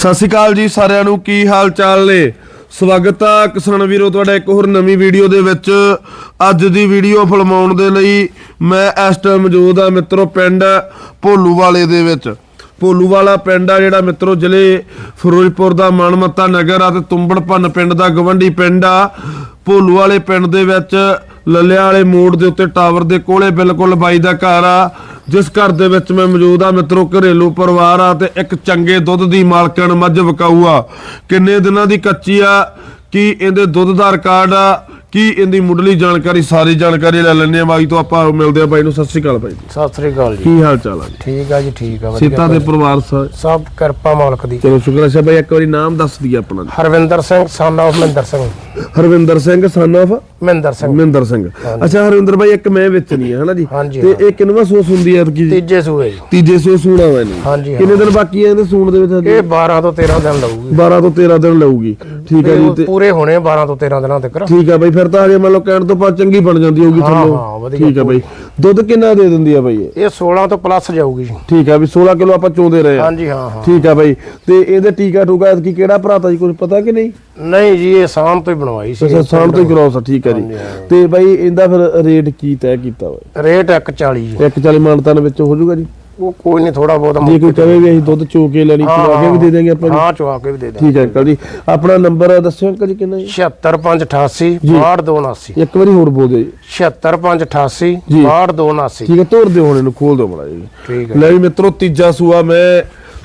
ਸਤਿ ਸ਼੍ਰੀ ਅਕਾਲ ਜੀ ਸਾਰਿਆਂ ਨੂੰ, ਕੀ ਹਾਲ ਚਾਲ ਨੇ? ਸਵਾਗਤ ਆ ਕਿਸਾਨ ਵੀਰੋ, ਤੁਹਾਡਾ ਇੱਕ ਹੋਰ ਨਵੀਂ ਵੀਡੀਓ ਦੇ ਵਿੱਚ। ਅੱਜ ਦੀ ਵੀਡੀਓ ਫਿਲਮਾਉਣ ਦੇ ਲਈ ਮੈਂ ਇਸ ਟਾਈਮ ਮੌਜੂਦ ਆ ਮਿੱਤਰੋ ਪਿੰਡ ਭੋਲੂ ਵਾਲੇ ਦੇ ਵਿੱਚ। ਭੋਲੂ ਵਾਲਾ ਪਿੰਡ ਆ ਜਿਹੜਾ ਮਿੱਤਰੋ ਜ਼ਿਲ੍ਹੇ ਫਿਰੋਜ਼ਪੁਰ ਦਾ ਮਨਮੱਤਾ ਨਗਰ ਆ ਤੇ ਤੁੰਬੜਪੰਨ ਪਿੰਡ ਦਾ ਗਵੰਡੀ ਪਿੰਡ ਆ। ਭੋਲੂ ਵਾਲੇ ਪਿੰਡ ਦੇ ਵਿੱਚ ਲੱਲਿਆਂ ਵਾਲੇ ਮੋੜ ਦੇ ਉੱਤੇ ਟਾਵਰ ਦੇ ਕੋਲੇ ਬਿਲਕੁਲ ਬਾਈ ਦਾ ਘਰ ਆ। ਜਿਸ ਘਰ ਦੇ ਵਿੱਚ ਮੈਂ ਮੌਜੂਦ ਆ ਮਿੱਤਰੋ ਘਰੇਲੂ ਪਰਿਵਾਰ ਆ ਤੇ ਇੱਕ ਚੰਗੇ ਦੁੱਧ ਦੀ ਮਾਲਕਣ ਮੱਝ ਵਿਕਾਊ ਆ। ਕਿੰਨੇ ਦਿਨਾਂ ਦੀ ਕੱਚੀ ਆ? ਕੀ ਇਹਦੇ ਦੁੱਧ ਦਾ ਰਿਕਾਰਡ ਆ? ਕੀ ਇਹਦੀ ਮੁੱਢਲੀ ਜਾਣਕਾਰੀ? ਸਾਰੀ ਜਾਣਕਾਰੀ ਲੈ ਲੈਣੇ ਆ ਬਾਈ ਤੋਂ ਆਪਾਂ ਮਿਲਦੇ ਆ ਬਾਈ ਨੂੰ ਸਤਿ ਸ਼੍ਰੀ ਅਕਾਲ ਬਾਈ ਸਤਿ ਸ੍ਰੀ ਅਕਾਲ ਜੀ। ਕੀ ਹਾਲ ਚਾਲ ਆ ਜੀ? ਠੀਕ ਆ ਜੀ ਠੀਕ ਆ ਵਧੀਆ ਸੀਤਾ ਦੇ ਪਰਿਵਾਰ ਸਭ ਕਿਰਪਾ ਮਾਲਕ ਦੀ। ਚਲੋ ਸ਼ੁਕਰ ਹੈ ਬਾਈ ਇੱਕ ਵਾਰੀ ਨਾਮ ਦੱਸ ਦਈਏ ਆਪਣਾ। Harvinder Singh of Mahinder Singh. Harvinder Singh son of Mahinder Singh. Mahinder Singh. ਅੱਛਾ ਹਰਵਿੰਦਰ ਬਾਈ ਇੱਕ ਮੈਂ ਵੇਚਣੀ ਹੈ ਹਨਾ ਜੀ? ਹਾਂਜੀ, ਤੇ ਇਹ ਕਿੰਨਵਾ ਸੋਸ ਹੁੰਦੀ ਹੈ ਤੀਜੇ ਸੂਏ ਜੀ। ਤੀਜੇ ਸੋ ਸੂਣਾ ਵਾ ਹਾਂਜੀ, ਕਿੰਨੇ ਦਿਨ ਬਾਕੀ ਹੈ ਇਹਦੇ ਸੂਣ ਦੇ ਵਿੱਚ ਹਜੇ? ਇਹ 12 ਤੋਂ 13 ਦਿਨ ਲਊਗੀ। 12 ਤੋਂ 13 ਦਿਨ ਲਊਗੀ। ਠੀਕ ਹੈ ਜੀ ਤੇ ਪੂਰੇ ਹੋਣੇ 12 ਤੋਂ 13 ਦਿਨਾਂ ਤੱਕ। ਠੀਕ ਹੈ ਬਾਈ ਫਿਰ ਤਾਂ ਹਜੇ ਮੰਨ ਲਓ ਕਹਿਣ ਤੋਂ ਬਾਅਦ ਚੰਗੀ ਬਣ ਜਾਂਦੀ ਹੋਊਗੀ ਹਾਂ, ਥੱਲੋਂ। ਹਾਂ, ਵਧੀਆ ਠੀਕ ਹੈ ਬਾਈ। ਦੁੱਧ ਕਿੰਨਾ ਦੇ ਦਿੰਦੀ ਆ ਬਾਈ ਇਹ? ਇਹ 16 ਤੋਂ ਪਲੱਸ ਜਾਊਗੀ ਜੀ। ਠੀਕ ਹੈ ਵੀ 16 ਕਿਲੋ ਆਪਾਂ ਚੋਂਦੇ ਰਹੇ ਆ। ਹਾਂਜੀ ਹਾਂ ਹਾਂ। ਠੀਕ ਹੈ ਬਾਈ। ਤੇ ਇਹਦੇ ਟੀਕਾ ਟੂਕਾ ਕੀ ਕਿਹੜਾ ਭਰਾਤਾ ਜੀ ਕੁਝ ਪਤਾ ਕਿ ਨਹੀਂ? ਨਹੀਂ ਜੀ ਇਹ ਸ਼ਾਮ ਤੋਂ ਹੀ ਬਣਵਾਈ ਸੀ ਅੱਛਾ ਸਾਲ ਤੋਂ ਹੀ ਕਰਾਉ ਸਾ ਠੀਕ ਹੈ ਜੀ। ਹਾਂ। ਤੇ ਬਾਈ ਇਹਦਾ ਫਿਰ ਰੇਟ ਕੀ ਤੈਅ ਕੀਤਾ ਵਾ ਰੇਟ 140 ਜੀ। 140 ਮਾਨਤਾਨ ਵਿੱਚ ਹੋ ਜਾਊਗਾ ਜੀ? ਉਹ ਕੋਈ ਨਹੀਂ ਥੋੜਾ ਬਹੁਤ ਜੇ ਕੋਈ ਕਹੇ ਵੀ ਅਸੀਂ ਦੁੱਧ ਚੋ ਕੇ ਲੈਣੀ ਚਵਾ ਕੇ ਵੀ ਦੇ ਦੇਂਗੇ ਆਪਾਂ ਜੀ। ਹਾਂ ਚਵਾ ਕੇ ਵੀ ਦੇ ਦੇ ਠੀਕ ਹੈ ਅੰਕਲ ਜੀ। ਆਪਣਾ ਨੰਬਰ ਦੱਸਿਓ ਅੰਕਲ ਜੀ ਕਿੰਨਾ ਜੀ? 76588 6279 ਇੱਕ ਵਾਰੀ ਹੋਰ ਬੋਲ ਦਿਓ ਜੀ। 76588 ਜੀ। 6279 ਠੀਕ ਹੈ ਤੋੜ ਦਿਓ ਹੁਣ ਇਹਨੂੰ ਖੋਲ ਦਿਓ ਮੜਾ ਜੀ ਠੀਕ ਹੈ ਲੈ ਵੀ ਮਿੱਤਰੋ ਤੀਜਾ ਸੂਆ ਮੈਂ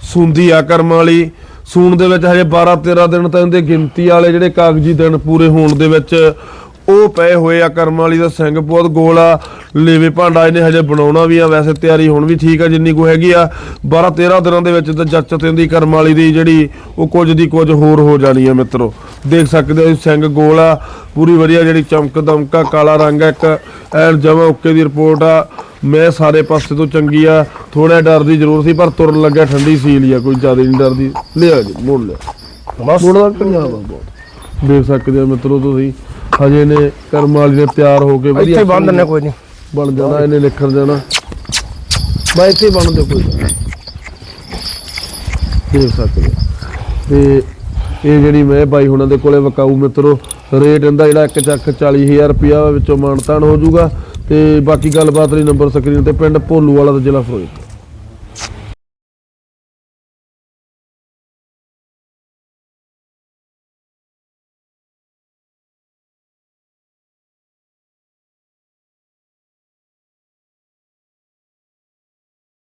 ਸੁੰਦੀ ਆ ਕਰਮ ਵਾਲੀ। ਸੂਣ ਦੇ ਵਿੱਚ ਹਜੇ 12 13 ਦਿਨ ਤਾਂ ਇਹਦੇ ਗਿਣਤੀ ਵਾਲੇ ਜਿਹੜੇ ਕਾਗਜ਼ੀ ਦਿਨ ਪੂਰੇ ਹੋਣ ਦੇ ਵਿੱਚ ਉਹ ਪਏ ਹੋਏ ਆ। ਕਰਮ ਵਾਲੀ ਦਾ ਸਿੰਘ ਬਹੁਤ ਗੋਲ ਆ। ਲੇਵੇ ਭਾਂਡਾ ਇਹਨੇ ਹਜੇ ਬਣਾਉਣਾ ਵੀ ਆ। ਵੈਸੇ ਤਿਆਰੀ ਹੁਣ ਵੀ ਠੀਕ ਆ, ਜਿੰਨੀ ਕੋ ਹੈਗੀ ਆ। 12 13 ਦਿਨਾਂ ਦੇ ਵਿੱਚ ਤਾਂ ਜੱਚ ਤੇਂਦੀ ਕਰਮ ਵਾਲੀ ਦੀ ਜਿਹੜੀ ਉਹ ਕੁਝ ਦੀ ਕੁਝ ਹੋਰ ਹੋ ਜਾਣੀ ਆ ਮਿੱਤਰੋ। ਦੇਖ ਸਕਦੇ ਹੋ ਇਹ ਸਿੰਘ ਗੋਲ ਆ। ਪੂਰੀ ਵਧੀਆ ਜਿਹੜੀ ਚਮਕ ਦਮਕਾ ਕਾਲਾ ਰੰਗ ਆ। ਇੱਕ ਐਨ ਜਮਾ ਓਕੇ ਦੀ ਰਿਪੋਰਟ ਆ। ਮੈਂ ਸਾਰੇ ਪਾਸੇ ਤੋਂ ਚੰਗੀ ਆ ਥੋੜਾ ਡਰ ਦੀ ਜ਼ਰੂਰ ਸੀ ਪਰ ਤੁਰਨ ਲੱਗਿਆ ਠੰਡੀ ਸੀਲ ਆ ਕੋਈ ਜ਼ਿਆਦਾ ਨਹੀਂ ਡਰਦੀ। ਲਿਆ ਜੀ ਮੋੜ ਲਿਆ। ਬਸ। ਮੋੜ ਦਾ ਪੰਜਾਬ ਆ ਬਹੁਤ ਦੇਖ ਸਕਦੇ ਹੋ ਮਿੱਤਰੋ ਤੁਸੀਂ ਹਜੇ ਨੇ ਕਰਮ ਵਾਲੀ ਨੇ ਤਿਆਰ ਹੋ ਕੇ ਇੱਥੇ ਬੰਦ ਨੇ ਕੋਈ ਨਹੀਂ। ਬਣ ਜਾਣਾ ਇਹਨੇ ਨਿਖਰ ਜਾਣਾ ਬਾ ਇੱਥੇ ਬਣ ਦਿਓ ਕੋਈ। ਦੇਖ ਸਕਦੇ। ਤੇ ਇਹ ਜਿਹੜੀ ਮੈਂ ਬਾਈ ਹੁਣਾਂ ਦੇ ਕੋਲੇ ਵਕਾਊ ਮਿੱਤਰੋ ਰੇਟ ਇਹਦਾ ਜਿਹੜਾ 1 ਚੱਕ 40000 ਰੁਪਿਆ ਵਿੱਚੋਂ ਮਾਨਤਾਨ ਹੋ ਜਾਊਗਾ। ਤੇ ਬਾਕੀ ਗੱਲਬਾਤ ਲਈ ਨੰਬਰ ਸਕਰੀਨ ਤੇ ਪਿੰਡ ਭੋਲੂ ਵਾਲਾ ਦਾ ਜ਼ਿਲ੍ਹਾ ਫਿਰੋਜ਼ਪੁਰ।